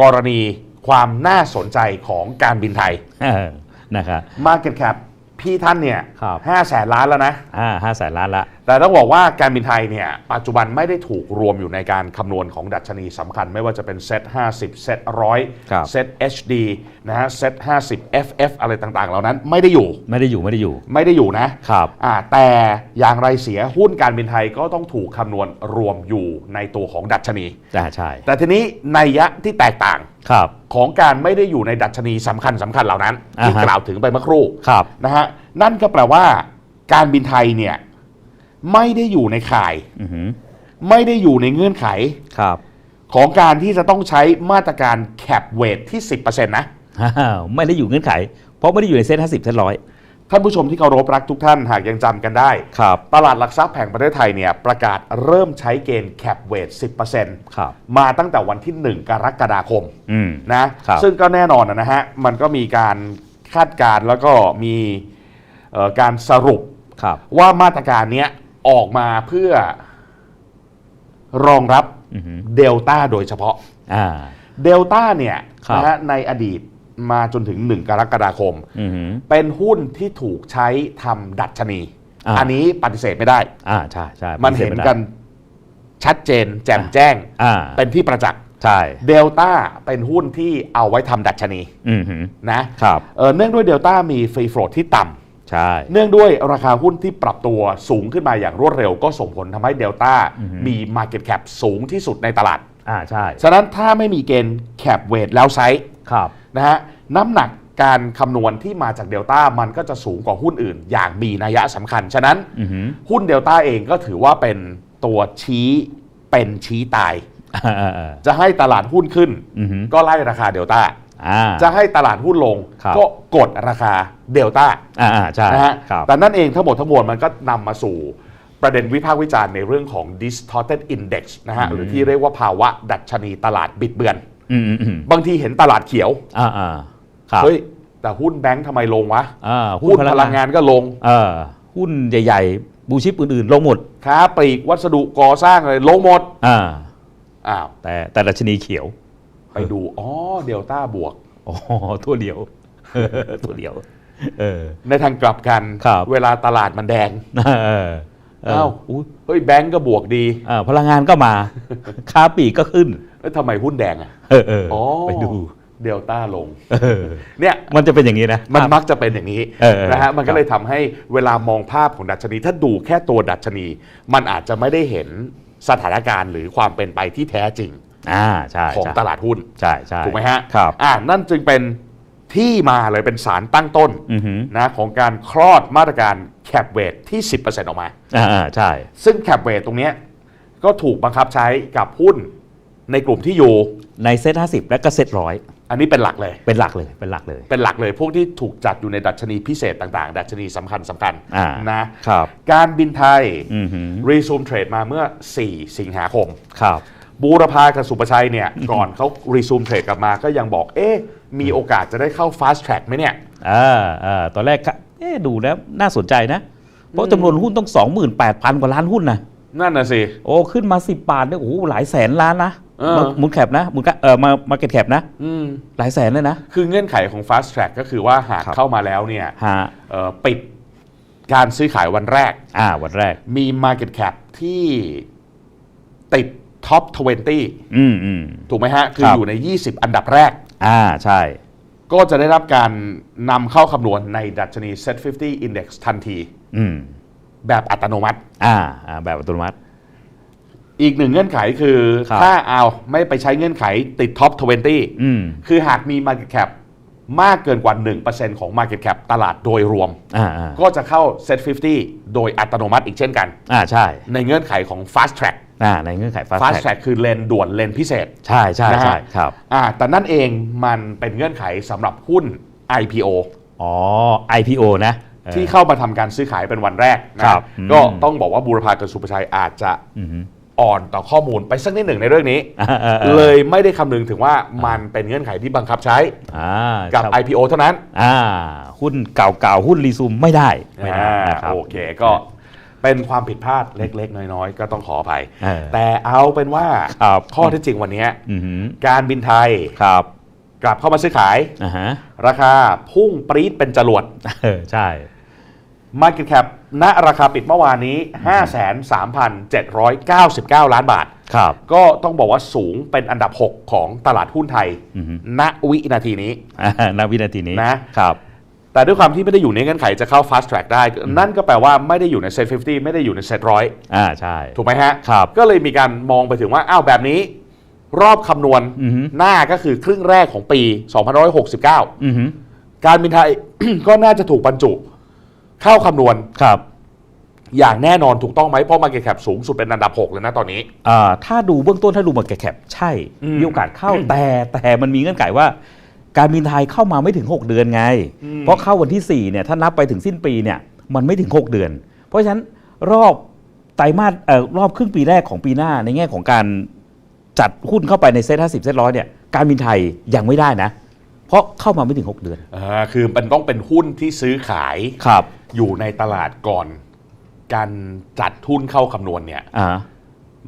กรณีความน่าสนใจของการบินไทยเออนะครับ Market Cap พี่ท่านเนี่ยครับห้าแสนล้านแล้วนะอ่าห้าแสนล้านละ แต่ต้องบอกว่าการบินไทยเนี่ยปัจจุบันไม่ได้ถูกรวมอยู่ในการคำนวณของดัชนีสำคัญ ไม่ว่าจะเป็นเซ็ต50 เซ็ตครับ100 เซ็ต HD นะฮะเซ็ต50 FF อะไรต่างๆ เหล่านั้นไม่ได้อยู่ไม่ได้อยู่ไม่ได้อยู่ ไม่ได้อยู่นะครับอ่าแต่อย่างไรเสียหุ้นการบินไทยก็ต้องถูกคำนวณรวมอยู่ในตัวของดัชนีอ่าใช่ แต่ทีนี้นัยยะที่แตกต่างครับของการไม่ได้อยู่ในดัชนีสำคัญสำคัญเหล่านั้นที่อ่าฮะ กล่าวถึงไปเมื่อครู่ครับนะฮะนั่นก็แปลว่าการบินไทยเนี่ย ไม่ได้อยู่ในข่าย อือหือไม่ได้อยู่ในเงื่อนไข ครับของการที่จะต้องใช้มาตรการแคปเวทที่ 10%นะอ้าวไม่ได้อยู่เงื่อนไข เพราะไม่ได้อยู่ในเซ็ตห้าสิบเซ็ตร้อยท่านผู้ชมที่เคารพรักทุกท่านหากยังจำกันได้ ครับตลาดหลักทรัพย์แห่งประเทศไทยเนี่ยประกาศเริ่มใช้เกณฑ์แคปเวท10%ครับ มาตั้งแต่วันที่ 1 กรกฎาคมอืม นะ ครับ ซึ่งก็แน่นอนนะฮะ มันก็มีการคาดการณ์แล้วก็มีเอ่อการสรุปครับ ว่ามาตรการเนี้ย ออกมาเพื่อรองรับอือหือเดลต้าโดยเฉพาะอ่าเดลต้าเนี่ยครับนะฮะในอดีตมาจนถึง 1 กรกฎาคมอือหือเป็นหุ้นที่ถูกใช้ทำดัชนีอ่าอันนี้ปฏิเสธไม่ได้ อ่าใช่ใช่มันเห็นกันชัดเจนแจ่มแจ้งอ่าเป็นที่ประจักษ์ใช่เดลต้าเป็นหุ้นที่เอาไว้ทำดัชนีอือหือนะครับเอ่อเนื่องด้วยเดลต้ามีฟรีโฟลดที่ต่ำ ใช่ เนื่องด้วยราคาหุ้นที่ปรับตัวสูงขึ้นมาอย่างรวดเร็ว ก็ส่งผลทำให้เดลต้ามี Market Cap สูงที่สุดในตลาด อ่าใช่ฉะนั้นถ้าไม่มีเกณฑ์แคปเวทแล้วไซส์ครับ นะฮะน้ำหนักการคำนวณที่มาจากเดลต้ามันก็จะสูงกว่าหุ้นอื่น อย่างมีนัยสำคัญ ฉะนั้นอือหือ หุ้นเดลต้าเองก็ถือว่าเป็นตัวชี้เป็นชี้ตาย อ่าอ่าอ่าจะให้ตลาดหุ้นขึ้นอือหือก็ไล่ราคาเดลต้า อ่า จะให้ตลาดหุ้นลงครับ ก็กดราคาเดลต้า อ่าอ่าใช่นะฮะครับ แต่นั่นเองทั้งหมดทั้งมวลมันก็นำมาสู่ประเด็นวิพากษ์วิจารณ์ในเรื่องของ distorted index นะฮะ หรือที่เรียกว่าภาวะดัชนีตลาดบิดเบือน อืมอืมอืมบางทีเห็นตลาดเขียว อ่าอ่าครับเฮ้ย แต่หุ้นแบงค์ทำไมลงวะ อ่าหุ้นพลังงานก็ลง เออหุ้นใหญ่ๆ บูชิปอื่นๆ ลงหมด ค้าปลีกวัสดุก่อสร้างอะไรลงหมด อ่า อ้าว แต่แต่ดัชนีเขียว ไปดู อ๋อ เดลต้าบวก อ๋อทั่วเดียวทั่วเดียว เออ ในทางกลับกันครับเวลาตลาดมันแดงเออเอออ้าวอุ๊ยเฮ้ยแบงก์ก็บวกดีอ่าพลังงานก็มา ค้าปลีกก็ขึ้น แล้วทำไมหุ้นแดงอะเออเอออ๋อไปดูเดลต้าลงเออเนี่ยมันจะเป็นอย่างนี้นะ มันมักจะเป็นอย่างนี้เออเออนะฮะมันครัก็บเลยทำให้เวลามองภาพของดัชนี ถ้าดูแค่ตัวดัชนี มันอาจจะไม่ได้เห็นสถานการณ์หรือความเป็นไปที่แท้จริง อ่าใช่ของใช่ตลาดหุ้นใช่ใช่ถูกไหมฮะครับอ่านั่นจึงเป็นที่มาเลยเป็นสารตั้งต้นอือหือนะของการคลอดมาตรการแคปเวทที่ 10%ออกมา อ่าอ่าใช่ ซึ่งแคปเวทตรงเนี้ยก็ถูกบังคับใช้กับหุ้นในกลุ่มที่อยู่ ในเซ็ตห้าสิบและก็เซ็ตร้อยอันนี้เป็นหลักเลย เป็นหลักเลยเป็นหลักเลย เป็นหลักเลยพวกที่ถูกจัดอยู่ในดัชนีพิเศษต่างๆ ดัชนีสำคัญสำคัญอ่า นะครับ การบินไทยอือหือรีซูมเทรดมาเมื่อ 4 สิงหาคม ครับ บูรพากับสุประชัยเนี่ย ก่อนเขารีซูมเทรดกลับมาก็ยังบอก เอ๊ะ มีโอกาสจะได้เข้า fast track ไหมเนี่ย อ่าอ่าตอนแรกก็เอ๊ะดูแล้วน่าสนใจนะ เพราะจำนวนหุ้นต้อง 28,000 กว่าล้านหุ้นนะนั่นน่ะสิ โอ้ขึ้นมา 10 บาทเนี่ยโอ้โหหลายแสนล้านนะเออ มามูลแคปนะมูลค่าเออมามาเก็ตแคปนะ อืม หลายแสนเลยนะ คือเงื่อนไขของ fast track ก็คือว่าหากครับ เข้ามาแล้วเนี่ยฮะเอ่อปิดการซื้อขายวันแรก อ่าวันแรก มี market cap ที่ติด top 20 อืมอืม ถูกไหมฮะ คือครับ อยู่ใน 20 อันดับแรก อ่าใช่ ก็จะได้รับการนำเข้าคำนวณในดัชนี Set 50 Index ทันที อืมแบบอัตโนมัติ อ่าอ่าแบบอัตโนมัติ อีกหนึ่งเงื่อนไขคือครับ ถ้าเอาไม่ไปใช้เงื่อนไขติด top อืม20คือหากมี market cap มากเกินกว่า 1%ของ market cap ตลาดโดยรวม อ่าอ่าก็จะเข้า Set 50 โดยอัตโนมัติอีกเช่นกัน อ่าใช่ ในเงื่อนไขของ fast track อ่า ในเงื่อนไข fast fast track track คือเลนด่วนเลนพิเศษ ใช่ใช่นะฮะใช่ครับอ่าแต่นั่นเองมันเป็นเงื่อนไขสำหรับหุ้น IPO อ๋อ IPO นะออที่เข้ามาทำการซื้อขายเป็นวันแรกนะครับอืมก็ต้องบอกว่าบูรพากับสุภชัยอาจจะอือหืออ่อนต่อข้อมูลไปสักนิดหนึ่งในเรื่องนี้อ่าอ่าอ่าเลยไม่ได้คำนึงถึงว่ามันเป็นเงื่อนไขที่บังคับใช้อ่ากับครับ IPO เท่านั้นอ่าหุ้นเก่าๆ หุ้นรีซูมไม่ได้ไม่ได้อ่านะครับโอเคก็ เป็นความผิดพลาดเล็กๆ น้อยๆ ก็ต้องขออภัย เออแต่เอาเป็นว่าครับข้อเท็จจริงวันนี้อือหือ การบินไทยครับกลับเข้ามาซื้อขาย อ่าฮะราคาพุ่งปรี๊ดเป็นจรวด เออใช่ Market Cap ณราคาปิดเมื่อวานนี้ 53,799 ล้านบาท ครับ ก็ต้องบอกว่าสูงเป็นอันดับ 6 ของตลาดหุ้นไทย อือฮึ ณวินาทีนี้ อ่าณวินาทีนี้นะครับ แต่ด้วยความที่ไม่ได้อยู่ในเงื่อนไขจะเข้า fast track ได้ นั่นก็แปลว่าไม่ได้อยู่ใน set 50 ไม่ได้อยู่ใน set ร้อยอ่าใช่ ถูกไหมฮะ ครับ ก็เลยมีการมองไปถึงว่า อ้าวแบบนี้ รอบคำนวณอือฮึ หน้าก็คือครึ่งแรกของปี2569อือหือการบินไทย ก็น่าจะถูกบรรจุ เข้าคำนวณครับอย่างแน่นอนถูกต้องไหมเพราะ Market Cap สูงสุดเป็นอันดับ 6 เลยนะตอนนี้ อ่าถ้าดูเบื้องต้นถ้าดูมาแกแคปใช่ อืม มีโอกาสเข้าแต่แต่มันมีเงื่อนไขว่า การบินไทยเข้ามาไม่ถึง 6 เดือนไงอืมเพราะเข้าวันที่4เนี่ยถ้านับไปถึงสิ้นปีเนี่ยมันไม่ถึง 6 เดือน เพราะฉะนั้นรอบไตรมาสเอ่อรอบครึ่งปีแรกของปีหน้าในแง่ของการจัดหุ้นเข้าไปในเซ็ตห้าสิบเซ็ตร้อยเนี่ยการบินไทยยังไม่ได้นะ เพราะเข้ามาไม่ถึง 6 เดือนอ่าคือมันต้องเป็นหุ้นที่ซื้อขายครับ อยู่ในตลาดก่อน การจัดทุนเข้าคำนวณเนี่ย อ่า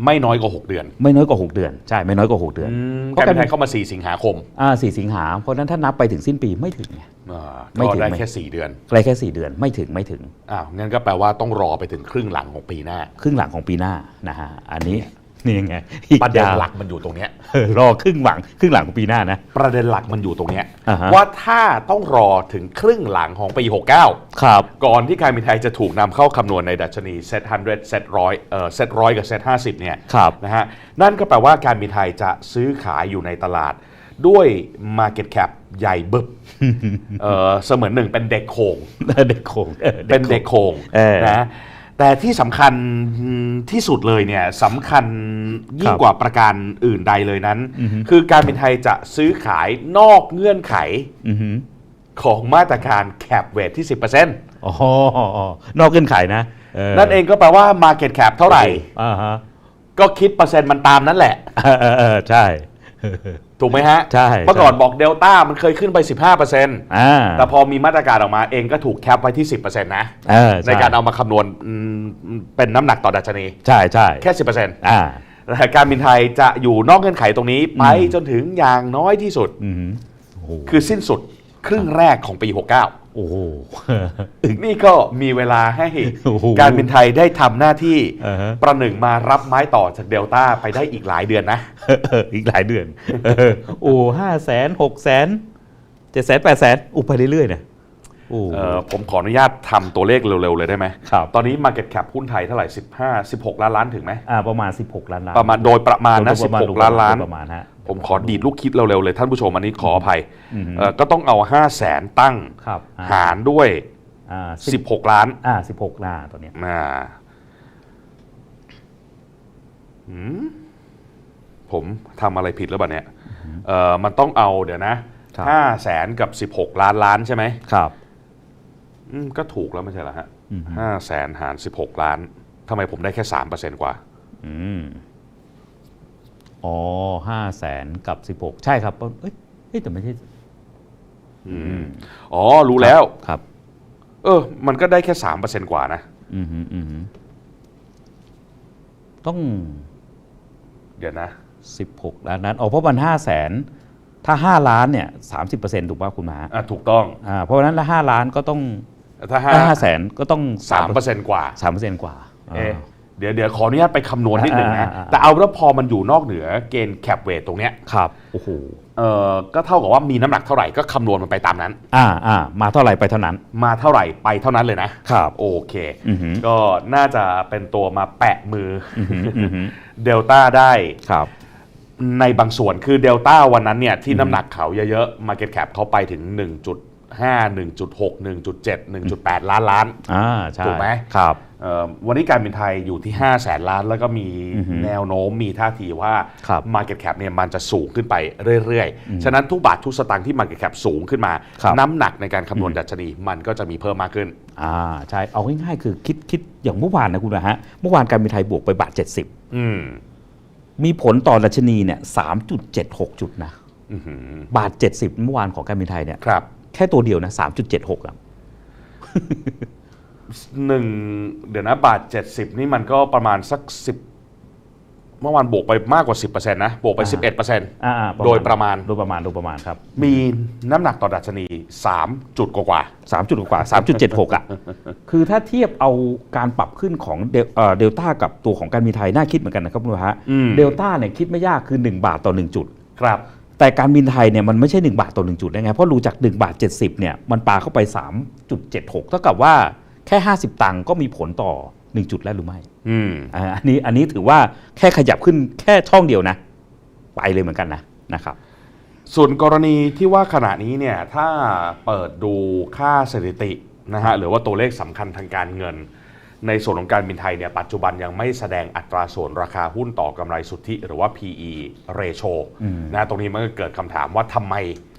ไม่น้อยกว่า 6 เดือนไม่น้อยกว่า 6 เดือน ใช่ ไม่น้อยกว่า 6 เดือน เพการราะบินไทการยเข้ามา 4 สิงหาคมอ่าสี่สิงหาเพราะฉะนั้นถ้านับไปถึงสิ้นปีไม่ถึงไง อ่าไม่ก็ถึงได้ไม่ แค่ 4 เดือนใกล้แค่สี่เดือนไม่ถึงไม่ถึง อ้าวงั้นก็แปลว่าต้องรอไปถึงครึ่งหลังของปีหน้า ครึ่งหลังของปีหน้านะฮะอันนี้ นี่ยังไงอีกประเด็นยาวหลักมันอยู่ตรงเนี้ยเออรอครึ่งหลังครึ่งหลังของปีหน้านะ ประเด็นหลักมันอยู่ตรงเนี้ยอ่าฮะว่าถ้าต้องรอถึงครึ่งหลังของปี 69 ครับ ก่อนที่การบินไทยจะถูกนำเข้าคำนวณในดัชนีเซ็ตฮันเดเซ็ตร้อยเอ่อเซ็ตร้อยกับเซ็ตห้าสิบเนี่ยครับนะฮะนั่นก็แปลว่าการบินไทยจะซื้อขายอยู่ในตลาดด้วย Market Cap ใหญ่บึบเออเสมือนหนึ่งเป็นเด็กโขงเด็กโขงออเป็นเด็กโขงเออนะ แต่ที่สำคัญที่สุดเลยเนี่ยสำคัญยิ่คงรับกว่าประการอื่นใดเลยนั้น อือฮึ คือการบินไทยจะซื้อขายนอกเงื่อนไขอือหือของมาตรการแคปเวทที่ 10%อ๋อนอกเงื่อนไขนะนั่นเองก็แปลว่า Market Cap เท่าไหร่ อ่าฮะก็คิดเปอร์เซ็นต์มันตามนั้นแหละ เออเออเออใช่ ถูกไหมฮะใช่เมื่อก่อนบอกเดลต้ามันเคยขึ้นไป 15%อ่าแต่พอมีมาตรการออกมาเองก็ถูกแคปไว้ที่ 10%นะเออในการเอามาคำนวณอืมเป็นน้ำหนักต่อดัชนี ใช่ใช่แค่ 10%อ่าแต่การบินไทยจะอยู่นอกเงื่อนไขตรงนี้ ไปจนถึงอย่างน้อยที่สุดอือหือโอ้โหคือสิ้นสุด ครึ่งแรกของปี 69 โอ้โห นี่ก็มีเวลาให้โอ้โหการบินไทยได้ทำหน้าที่อ่าฮะ ประหนึ่งมารับไม้ต่อจากเดลต้าไปได้อีกหลายเดือนนะเอออีกหลายเดือน เออโอ้ห้าแสนหกแสนเจ็ดแสนแปดแสนอุยไปเรื่อยๆนะโอ้ เอ่อผมขออนุญาตทำตัวเลขเร็ว ๆ เลยได้ไหมครับ ตอนนี้ Market Cap หุ้นไทยเท่าไหร่ 15 16 ล้านล้านถึงไหม อ่าประมาณ 16 ล้านล้านประมาณโดยประมาณนะโดยประมณ16 ล้านล้าน โดยประมาณฮะ ผมขอดีดลูกคิดเร็วๆเลยท่านผู้ชมอันนี้ขออภัยอืมเอ่อก็ต้องเอา 5 0 0แสนตั้งครับอ่หารด้วย อ่าสิบ16 ล้านอ่าสิบหกล้านตัวเนี้ยอ่าหืมผมทำอะไรผิดหรือเปล่าเนี่ยเอ่อมันต้องเอาเดี๋ยวนะห้าแสนกับ 16 ล้านล้านใช่ไหมครับอืมก็ถูกแล้วไม่ใช่เหรอฮะอืมห้าแสนหาร 16 ล้านทำไมผมได้แค่3%เปอร์เซ็นต์กว่า อืม อ๋อห้าแสนกับสิบหกใช่ครับเอ้ยเอ้ยแต่ไม่ใช่อ๋อ รู้แล้ว ครับ เออ มันก็ได้แค่สามเปอร์เซ็นกว่านะ อืมฮึอืมฮึต้อง เดี๋ยวนะสิบหกล้านนั้นอ๋อเพราะมันห้าแสนถ้าห้าล้านเนี่ยสามสิบเปอร์เซ็นต์ถูกป่ะคุณหมาอะ ถูกต้อง อ่าเพราะฉะนั้นละห้าล้านก็ต้องถ้าห้าห้าแสนก็ต้องสามเปอร์เซ็นต์กว่า สามเปอร์เซ็นต์กว่าเอ๊ะ เดี๋ยวเดี๋ยวขออนุญาตไปคำนวณนิดหนึ่งนะอ่าอ่าอ่า แต่เอาแล้วพอมันอยู่นอกเหนือเกณฑ์แคปเวทตรงเนี้ยครับโอ้โหเออก็เท่ากับว่ามีน้ำหนักเท่าไหร่ก็คำนวณมันไปตามนั้น อ่าอ่ามาเท่าไหร่ไปเท่านั้น มาเท่าไหร่ไปเท่านั้นเลยนะครับโอเค อือหือ ก็น่าจะเป็นตัวมาแปะมือออือหืออือหือ เดลต้าได้ครับ ในบางส่วนคือเดลต้าวันนั้นเนี่ยที่น้ำหนักเขาเยอะๆ Market Cap เขาไปถึง 1.5 1.6 1.7 1.8 ล้านล้าน อ่าใช่ถูกไหม ครับเอ่อ วันนี้การบินไทยอยู่ที่5แสนล้าน แล้วก็มีอือฮึแนวโน้มมีท่าทีว่าครับ Market Cap เนี่ยมันจะสูงขึ้นไปเรื่อยๆ ฉะนั้นทุกบาททุกสตางค์ที่ Market Cap สูงขึ้นมาครับน้ำหนักในการคำนวณดัชนีมันก็จะมีเพิ่มมากขึ้น อ่าใช่เอาง่ายๆคือคิดคิดอย่างเมื่อวานนะคุณนะฮะ เมื่อวานการบินไทยบวกไปบาท 70อืมมีผลต่อดัชนีเนี่ย3.76 จุดนะอื้อหือบาท 70 เมื่อวานของการบินไทยเนี่ยครับแค่ตัวเดียวนะ3.76อะ หนึ่งเดี๋ยวนะบาท 70 นี่มันก็ประมาณสัก 10 เมื่อวานบวกไปมากกว่า 10%นะบวกไป อ่า11%อ่าๆโดยประมาณ โดยประมาณโดยประมาณครับมีน้ำหนักต่อดัชนี 3 จุดกว่าสามจุดกว่าสามจุดเจ็ดหกอะ คือถ้าเทียบเอาการปรับขึ้นของเดลเอ่อเดลต้ากับตัวของการบินไทยน่าคิดเหมือนกันนะครับคุณผู้ชมฮะอืม เดลต้าเนี่ยคิดไม่ยากคือ 1 บาทต่อ 1 จุดๆครับ แต่การบินไทยเนี่ยมันไม่ใช่ 1 บาทต่อ 1 จุดได้ไงเพราะรู้จาก 1 บาท 70เนี่ยมันปาเข้าไป 3.76 เท่ากับว่า แค่ 50 ตังค์ก็มีผลต่อ 1 จุดแล้วหรือไม่อืมอ่าอันนี้อันนี้ถือว่าแค่ขยับขึ้นแค่ช่องเดียวนะ ไปเลยเหมือนกันนะนะครับ ส่วนกรณีที่ว่าขณะนี้เนี่ยถ้าเปิดดูค่าสถิตินะฮะหรือว่าตัวเลขสำคัญทางการเงิน ในส่วนของการบินไทยเนี่ยปัจจุบันยังไม่แสดงอัตราส่วนราคาหุ้นต่อกำไรสุทธิ หรือว่า PE ratio อืม นะตรงนี้มันก็เกิดคำถามว่าทำไม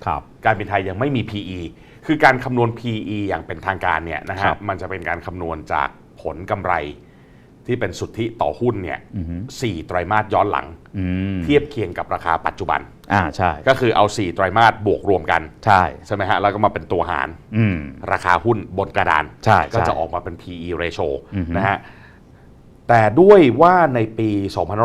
ครับ การบินไทยยังไม่มี PE คือการคำนวณ PE อย่างเป็นทางการเนี่ยนะครัฮะบมันจะเป็นการคำนวณจากผลกำไรที่เป็นสุทธิต่อหุ้นเนี่ยอือฮึ สี่ไตรมาสย้อนหลัง อืมเทียบเคียงกับราคาปัจจุบัน อ่าใช่ก็คือเอา4ไตรมาสบวกรวมกัน ใช่ ใช่ไหมฮะแล้วก็มาเป็นตัวหาร อืม ราคาหุ้นบนกระดาน ใช่ก็ใช่จะออกมาเป็น PE ratio อือฮึนะฮะ แต่ด้วยว่าในปี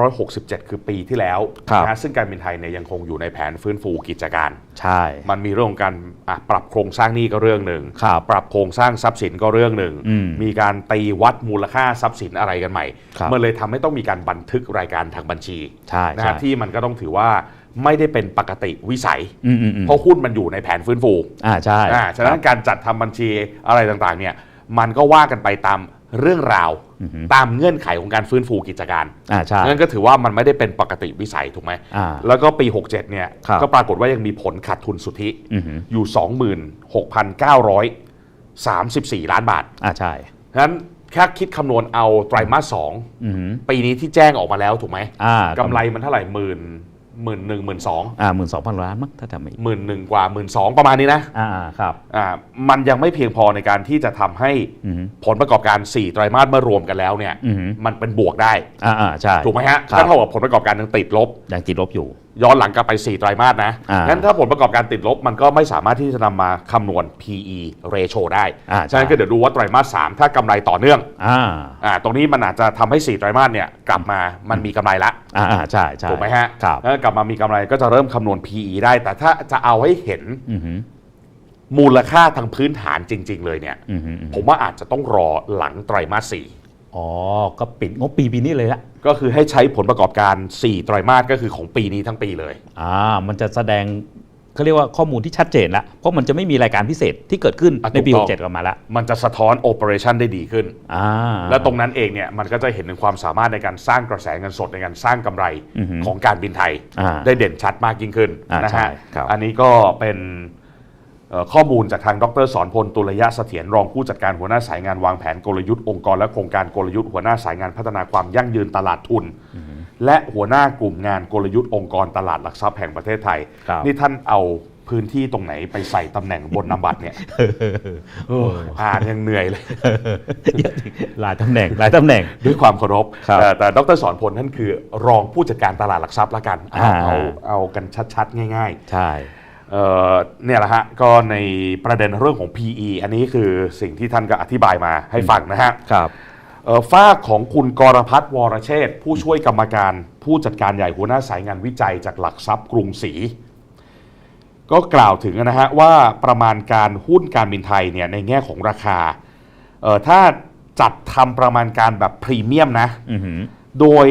2567 คือปีที่แล้วครับนะฮะซึ่งการบินไทยเนี่ยยังคงอยู่ในแผนฟื้นฟูกิจการ ใช่ มันมีเรื่องของการอะปรับโครงสร้างหนี้ก็เรื่องหนึ่งครับปรับโครงสร้างทรัพย์สินก็เรื่องหนึ่งอืมมีการตีวัดมูลค่าทรัพย์สินอะไรกันใหม่ครับมันเลยทำให้ต้องมีการบันทึกรายการทางบัญชีใช่นะใช่ฮะที่มันก็ต้องถือว่าไม่ได้เป็นปกติวิสัยอืมอืมอืมเพราะหุ้นมันอยู่ในแผนฟื้นฟูอ่าใช่อ่าฉะนั้นการจัดทำบัญชีอะไรต่างๆเนี่ยมันก็ว่ากันไปตามเรื่องราวอือฮึ ตามเงื่อนไขของการฟื้นฟูกิจการอ่าใช่นั่นก็ถือว่ามันไม่ได้เป็นปกติวิสัยถูกไหม อ่า แล้วก็ปี 67 เนี่ย ครับก็ปรากฏว่ายังมีผลขาดทุนสุทธิอือหืออยู่ 26,934 ล้านบาทอ่าใช่ฉะนั้นแค่คิดคำนวณเอาไตรมาสสองอือหือปีนี้ที่แจ้งออกมาแล้วถูกไหมอ่ากำไรมันเท่าไหร่หมื่น หมื่นหนึ่งหมื่นสองอ่าหมื่นสองพันล้านมั้งถ้าจำไม่ผิดหมื่นหนึ่งกว่าหมื่นสองประมาณนี้นะอ่าอ่าครับอ่ามันยังไม่เพียงพอในการที่จะทำให้อือหือผลประกอบการ 4 ไตรมาสเมื่อรวมกันแล้วเนี่ยอือหือมันเป็นบวกได้อ่าอ่าใช่ถูกไหมฮะครับก็เท่ากับผลประกอบการยังติดลบยังติดลบอยู่ ย้อนหลังกลับไป 4 ไตรมาสนะ อ่างั้งั้นถ้าผลประกอบการติดลบมันก็ไม่สามารถที่จะนำมาคำนวณ PE ratio ได้ อ่าฉะนั้นใช่ก็เดี๋ยวดูว่าไตรมาส 3 ถ้ากำไรต่อเนื่องอ่าอ่าตรงนี้มันอาจจะทำให้ 4 ไตรมาสเนี่ยกลับมามันมีกำไรละ อ่าอ่าใช่ใช่ถูกไหมฮะครับแล้วกลับมามีกำไรก็จะเริ่มคำนวณ PE ได้ แต่ถ้าจะเอาให้เห็นอือหือมูลค่าทางพื้นฐานจริง ๆ เลยเนี่ย อือหืออือผหือมว่าอาจจะต้องรอหลังไตรมาสสี่ อ๋อ ก็ปิดงบปีปีนี้เลยละก็คือให้ใช้ผลประกอบการ 4 ไตรมาสก็คือของปีนี้ทั้งปีเลย อ่า มันจะแสดงเขาเรียกว่าข้อมูลที่ชัดเจนละเพราะมันจะไม่มีรายการพิเศษที่เกิดขึ้นอะในปีถูกต้อง 67ออกมาละมันจะสะท้อนโอเปอเรชันได้ดีขึ้น อ่า และตรงนั้นเองเนี่ยมันก็จะเห็นถึงความสามารถในการสร้างกระแสเงินสดในการสร้างกำไรอือหือของการบินไทย อ่าได้เด่นชัดมากยิ่งขึ้นอ่านะใช่ฮะครับ อันนี้ก็เป็นเอ่อ ข้อมูลจากทางดรสอนพล ตุลยะเสถียรรองผู้จัดการหัวหน้าสายงานวางแผนกลยุทธ์องค์กรและโครงการกลยุทธ์หัวหน้าสายงานพัฒนาความยั่งยืนตลาดทุน และหัวหน้ากลุ่มงานกลยุทธ์องค์กรตลาดหลักทรัพย์แห่งประเทศไทย นี่ท่านเอาพื้นที่ตรงไหนไปใส่ตำแหน่งบนนามบัตรเนี่ยอ่านยังเหนื่อยเลยหลายตำแหน่งหลายตำแหน่งด้วยความเคารพแต่ดรสอนพลท่านคือ รองผู้จัดการตลาดหลักทรัพย์ละกันเอาเอากันชัดๆ ง่าย ๆ ใช่ เอ่อเนี่ยแหละฮะก็ในประเด็นเรื่องของ PE อันนี้คือสิ่งที่ท่านก็อธิบายมาให้ฟังนะฮะครับเอ่อฝากของคุณกรพัฒน์วรเชษฐ์ผู้ช่วยกรรมการ ผู้จัดการใหญ่หัวหน้าสายงานวิจัยจากหลักทรัพย์กรุงศรีก็กล่าวถึงนะฮะว่าประมาณการหุ้นการบินไทยเนี่ยในแง่ของราคาเอ่อถ้าจัดทำประมาณการแบบพรีเมียมนะอือหือโดย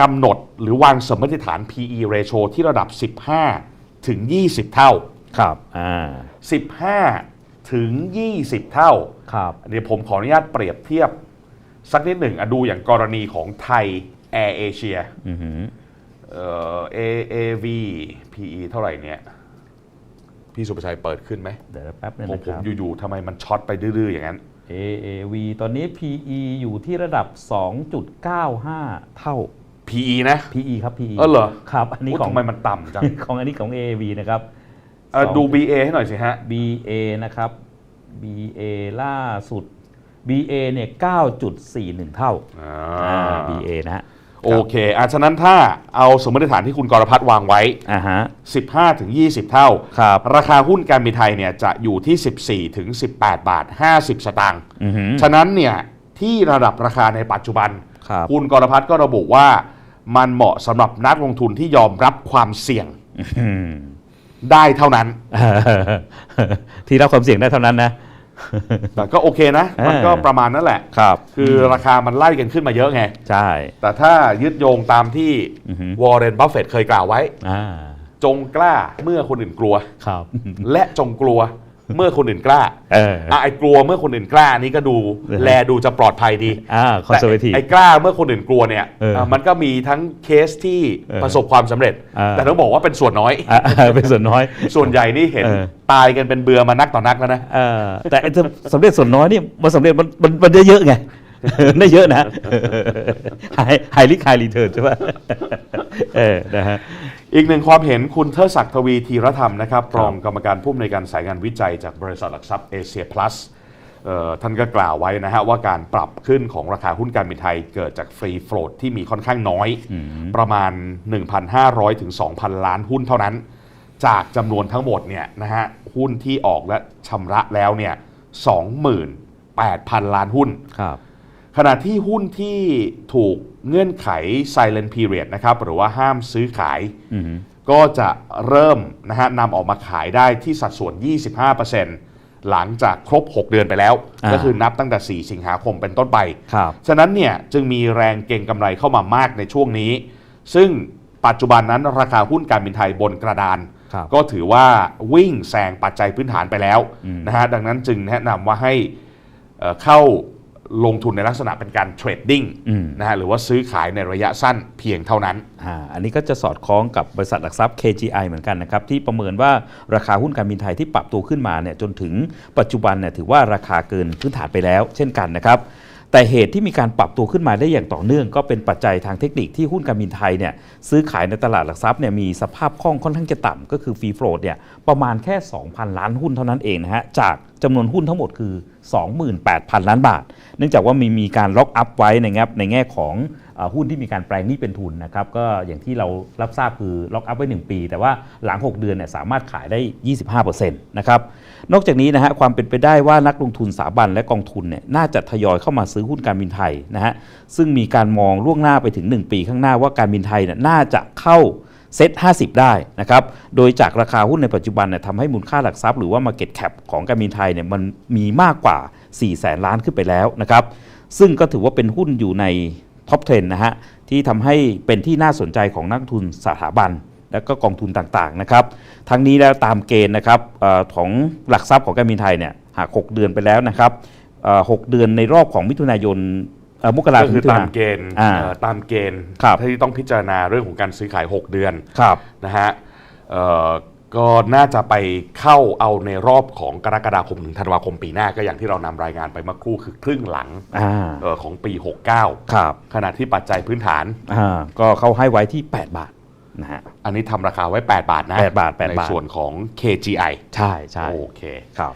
กำหนดหรือวางสมมติฐาน PE ratio ที่ระดับ 15 ถึง 20 เท่า ครับอ่า15 ถึง 20 เท่า ครับอันนี้ผมขออนุญาตเปรียบเทียบ สักนิดหนึ่งอะดูอย่างกรณีของไทย Air Asia อือหือเอ่อ AAV PE เท่าไหร่เนี่ย พี่สุประชัยเปิดขึ้นไหมเดี๋ยวแป๊บนึงผมนะผคมรับ อยู่ๆทำไมมันช็อตไปดื้อๆอย่างนั้น AAV ตอนนี้ PE อยู่ที่ระดับ 2.95 เท่า PE นะ PE ครับ PE เออเหรอครับอันนี้อุ๊ยของทำไมมันต่ำจัง ของอันนี้ของ AAV นะครับเอ่อสอง ดู BA ให้หน่อยสิฮะ BA นะครับ BA ล่าสุด BA เนี่ย9.41 เท่าอ่า อ่า BA นะฮะโอเคอะฉะนั้นถ้าเอาสมมติฐานที่คุณกรพัฒน์วางไว้ อ่าฮะ 15ถึง20 เท่า ครับ ราคาหุ้นการบินไทยเนี่ยจะอยู่ที่ 14ถึง18 บาท 50 สตางค์ อือหือ ฉะนั้นเนี่ยที่ระดับราคาในปัจจุบันครับ ณกรพัฒน์ก็ระบุว่า มันเหมาะสำหรับนักลงทุนที่ยอมรับความเสี่ยงอืมได้เท่านั้น ที่รับความเสี่ยงได้เท่านั้นนะ แต่ก็โอเคนะ มันก็อ่าประมาณนั้นแหละ ครับ คือราคามันไล่กันขึ้นมาเยอะไง ใช่ แต่ถ้ายึดโยงตามที่อือฮึวอร์เรนบัฟเฟตเคยกล่าวไว้อ่าจงกล้าเมื่อคนอื่นกลัว ครับ และจงกลัว เมื่อคนอื่นกล้าเอออะไอ้กลัวเมื่อคนอื่นกล้านี่ก็ดูเออแลดูจะปลอดภัยดี อ่าคอนเซอร์เวทีฟแต่ไอ้กล้าเมื่อคนอื่นกลัวเนี่ยเอออะมันก็มีทั้งเคสที่เออประสบความสำเร็จ อ่า แต่ต้องบอกว่าเป็นส่วนน้อย อ่าเป็นส่วนน้อย ส่วนใหญ่นี่เห็นเออ ตายกันเป็นเบื่อมานักต่อนักแล้วนะ เออแต่ไอ้สำเร็จส่วนน้อยนี่มันสำเร็จมันมันมันได้เยอะไง ได้เยอะนะไฮไฮลิคไฮรีเทิร์นใช่ป่ะเออนะฮะอีกหนึ่งความเห็นคุณเทิดศักดิ์ทวีธีรธรรมนะครับรองกรรมการผู้อำนวยการสายงานวิจัยจากบริษัทหลักทรัพย์เอเชียพลัสท่านก็กล่าวไว้นะฮะว่าการปรับขึ้นของราคาหุ้นการบินไทยเกิดจากฟรีโฟลดที่มีค่อนข้างน้อย ประมาณ 1,500ถึง2,000 ล้านหุ้นเท่านั้น จากจำนวนทั้งหมดเนี่ยนะฮะหุ้นที่ออกและชำระแล้วเนี่ย28,000 ล้านหุ้นครับ ขณะที่หุ้นที่ถูกเงื่อนไข silent period นะครับหรือว่าห้ามซื้อขายอืมก็จะเริ่มนะฮะนำออกมาขายได้ที่สัดส่วน 25%หลังจากครบ 6 เดือนไปแล้วอ่าก็คือนับตั้งแต่ 4 สิงหาคมเป็นต้นไปครับฉะนั้นเนี่ยจึงมีแรงเก็งกำไรเข้ามามากในช่วงนี้ ซึ่งปัจจุบันนั้นราคาหุ้นการบินไทยบนกระดานครับก็ถือว่าวิ่งแซงปัจจัยพื้นฐานไปแล้วอืมนะฮะดังนั้นจึงแนะนำว่าให้เอ่อเข้า ลงทุนในลักษณะเป็นการเทรดดิ้งอืมนะฮะหรือว่าซื้อขายในระยะสั้นเพียงเท่านั้น อ่าอันนี้ก็จะสอดคล้องกับบริษัทหลักทรัพย์ KGI เหมือนกันนะครับ ที่ประเมินว่าราคาหุ้นการบินไทยที่ปรับตัวขึ้นมาเนี่ยจนถึงปัจจุบันเนี่ยถือว่าราคาเกินพื้นฐานไปแล้ว เช่นกันนะครับ แต่เหตุที่มีการปรับตัวขึ้นมาได้อย่างต่อเนื่อง ก็เป็นปัจจัยทางเทคนิคที่หุ้นการบินไทยเนี่ยซื้อขายในตลาดหลักทรัพย์เนี่ยมีสภาพคล่องค่อนข้างจะต่ำก็คือฟรีโฟลดเนี่ยประมาณแค่ 2,000 ล้านหุ้นเท่านั้นเองนะฮะจากจำนวนหุ้นทั้งหมดคือ 28,000 ล้านบาท เนื่องจากว่ามีมีการล็อกอัพไว้ในแง่ในแง่ของอหุ้นที่มีการแปลงหนี้เป็นทุนนะครับก็อย่างที่เรารับทราบคือล็อกอัพไว้ 1 ปี แต่ว่าหลัง 6 เดือนเนี่ยสามารถขายได้ 25%นะครับนอกจากนี้นะฮะความเป็นไปได้ว่านักลงทุนสถาบันและกองทุนเนี่ยน่าจะทยอยเข้ามาซื้อหุ้นการบินไทยนะฮะซึ่งมีการมองล่วงหน้าไปถึง 1 ปีข้างหน้าว่าการบินไทยเนี่ยน่าจะเข้า เซ็ต50 ได้นะครับ โดยจากราคาหุ้นในปัจจุบันเนี่ยทำให้มูลค่าหลักทรัพย์หรือว่า Market Cap ของการบินไทยเนี่ยมันมีมากกว่า 4 แสนล้านขึ้นไปแล้วนะครับ ซึ่งก็ถือว่าเป็นหุ้นอยู่ในท็อป10นะฮะที่ทำให้เป็นที่น่าสนใจของนักทุนสถาบัน และก็กองทุนต่างๆนะครับ ทั้งนี้แล้วตามเกณฑ์นะครับออของหลักทรัพย์ของการบินไทยเนี่ยหาก 6 เดือนไปแล้วนะครับ6เดือนในรอบของมิถุนายน อ่อมกราก็ถึงคือมิถุตามนาเกณฑ์อ่า เอ่อตามเกณฑ์ครับที่ต้องพิจารณาเรื่องของการซื้อขาย 6 เดือนครับ นะฮะเอ่อก็น่าจะไปเข้าเอาในรอบของกรกฎาคมถึงธันวาคมปีหน้าก็อย่างที่เรานำรายงานไปเมื่อครู่คือครึ่งหลังอ่า เอ่อของปี 69 ครับ ขณะที่ปัจจัยพื้นฐาน อ่า ก็เขาให้ไว้ที่ 8 บาทนะฮะ อันนี้ทำราคาไว้ 8 บาทนะ8บาท8ในบาทส่วนของ KGI ใช่ใช่โอเค ครับ